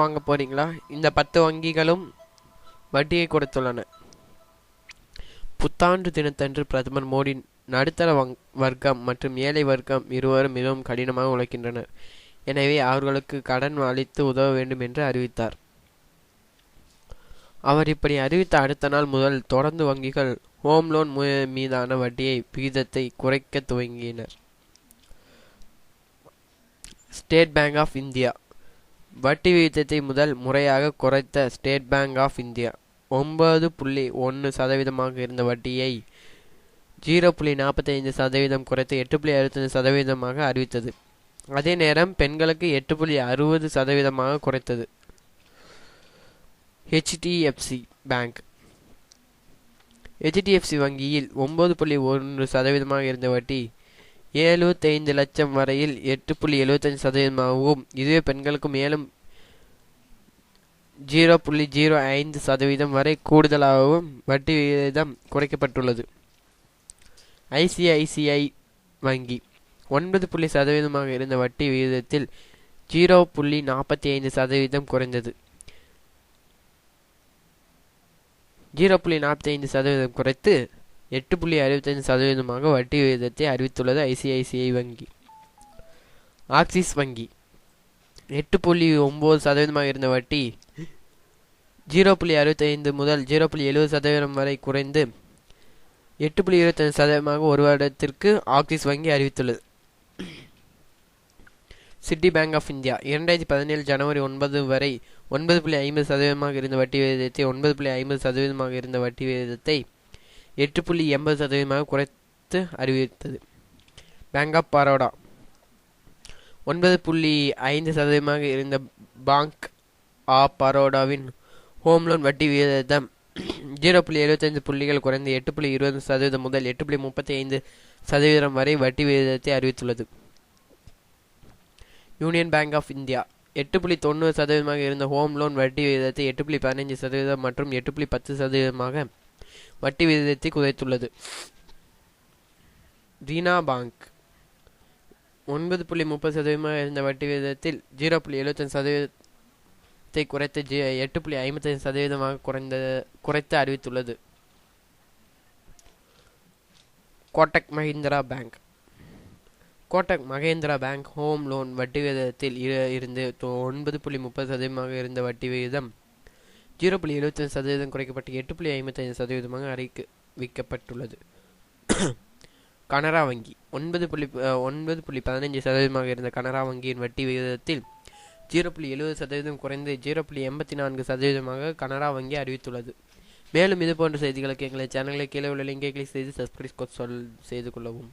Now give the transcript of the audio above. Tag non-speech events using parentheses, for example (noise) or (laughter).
வாங்க போறீங்களா? இந்த பத்து வங்கிகளும் வட்டியை கொடுத்துள்ளன. புத்தாண்டு தினத்தன்று பிரதமர் மோடி நடுத்தர வங் வர்க்கம் மற்றும் ஏழை வர்க்கம் இருவரும் மிகவும் கடினமாக உழைக்கின்றனர். எனவே அவர்களுக்கு கடன் அளித்து உதவ வேண்டும் என்று அறிவித்தார். அவர் இப்படி அறிவித்த அடுத்த நாள் முதல் தொடர்ந்து வங்கிகள் ஹோம் லோன் மீதான வட்டியை விகிதத்தை குறைக்க துவங்கினர். ஸ்டேட் பேங்க் ஆஃப் இந்தியா வட்டி விகிதத்தை முதல் முறையாக குறைத்த ஸ்டேட் பேங்க் ஆஃப் இந்தியா. ஒன்பது புள்ளி ஒன்று சதவீதமாக இருந்த வட்டியை ஜீரோ புள்ளி நாற்பத்தைந்து சதவீதம் குறைத்து எட்டு புள்ளி அறுபத்தஞ்சு சதவீதமாக அறிவித்தது. அதே நேரம் பெண்களுக்கு எட்டு புள்ளி அறுபது சதவீதமாக குறைத்தது. ஹெச்டிஎஃப்சி பேங்க் ஹெச்டிஎஃப்சி வங்கியில் ஒன்பது புள்ளி ஒன்று சதவீதமாக இருந்த வட்டி எழுபத்தைந்து லட்சம் வரையில் எட்டு புள்ளி எழுபத்தஞ்சு சதவீதமாகவும் இதுவே பெண்களுக்கு மேலும் ஜீரோ புள்ளி ஜீரோ ஐந்து சதவீதம் வரை கூடுதலாகவும் வட்டி விகிதம் குறைக்கப்பட்டுள்ளது. ஐசிஐசிஐ வங்கி ஒன்பது புள்ளி சதவீதமாக இருந்த வட்டி விகிதத்தில் ஜீரோ புள்ளி நாற்பத்தி ஐந்து சதவீதம் குறைந்தது. ஜீரோ புள்ளி நாற்பத்தி ஐந்து சதவீதம் குறைத்து எட்டு புள்ளி அறுபத்தஞ்சு சதவீதமாக வட்டி விகிதத்தை அறிவித்துள்ளது ஐசிஐசிஐ வங்கி. ஆக்சிஸ் வங்கி. எட்டு புள்ளி ஒம்பது சதவீதமாக இருந்த வட்டி ஜீரோ புள்ளி அறுபத்தைந்து முதல் ஜீரோ புள்ளி எழுபது சதவீதம் வரை குறைந்து எட்டு புள்ளி இருபத்தஞ்சு சதவீதமாக ஒரு வருடத்திற்கு ஆக்சிஸ் வங்கி அறிவித்துள்ளது. City bank of India. இரண்டாயிரத்தி பதினேழு ஜனவரி ஒன்பது வரை ஒன்பது புள்ளி ஐம்பது சதவீதமாக இருந்த வட்டி விகிதத்தை ஒன்பது புள்ளி ஐம்பது சதவீதமாக இருந்த வட்டி விகிதத்தை எட்டு புள்ளி எண்பது சதவீதமாக குறைத்து அறிவித்தது. பேங்க் ஆஃப் பரோடா ஒன்பது புள்ளி ஐந்து சதவீதமாக இருந்த பேங்க் ஆஃப் பரோடாவின் ஹோம் லோன் வட்டி விகிதம் ஜீரோ புள்ளி எழுபத்தைந்து புள்ளிகள் குறைந்து எட்டு புள்ளி இருபது சதவீதம் முதல் எட்டு புள்ளி முப்பத்தி ஐந்து சதவீதம் வரை வட்டி விகிதத்தை அறிவித்துள்ளது. யூனியன் பேங்க் ஆஃப் இந்தியா எட்டு புள்ளி தொண்ணூறு சதவீதமாக இருந்த ஹோம் லோன் வட்டி விகிதத்தை எட்டு புள்ளி பதினைஞ்சு சதவீதம் மற்றும் எட்டு புள்ளி பத்து சதவீதமாக வட்டி விகிதத்தை குறைத்துள்ளது. ரீனா பேங்க். ஒன்பது புள்ளி முப்பது சதவீதமாக இருந்த வட்டி விகிதத்தில் ஜீரோ புள்ளி எழுபத்தஞ்சு சதவீதத்தை குறைத்து ஜி எட்டு புள்ளி ஐம்பத்தஞ்சு சதவீதமாக குறைந்த குறைத்து அறிவித்துள்ளது. Kotak Mahindra bank. Kotak Mahindra bank home loan வட்டி விகிதத்தில் இரு- இருந்து ஒன்பது புள்ளி முப்பது சதவீதமாக இருந்த வட்டி விகிதம் ஜீரோ புள்ளி எழுபத்தஞ்சு சதவீதம் குறைக்கப்பட்டு எட்டு புள்ளி ஐம்பத்தைந்து சதவீதமாக அறிவிக்கப்பட்டுள்ளது (coughs) கனரா வங்கி. ஒன்பது புள்ளி ஒன்பது புள்ளி பதினைஞ்சு சதவீதமாக இருந்த கனரா வங்கியின் வட்டி விகிதத்தில் ஜீரோ புள்ளி எழுபது சதவீதம் குறைந்து ஜீரோ புள்ளி எண்பத்தி நான்கு சதவீதமாக கனரா வங்கி அறிவித்துள்ளது. மேலும் இதுபோன்ற செய்திகளுக்கு எங்களை சேனலை கீழே உள்ள லிங்கை கிளிக் செய்து சப்ஸ்கிரைப் சொல் செய்து கொள்ளவும்.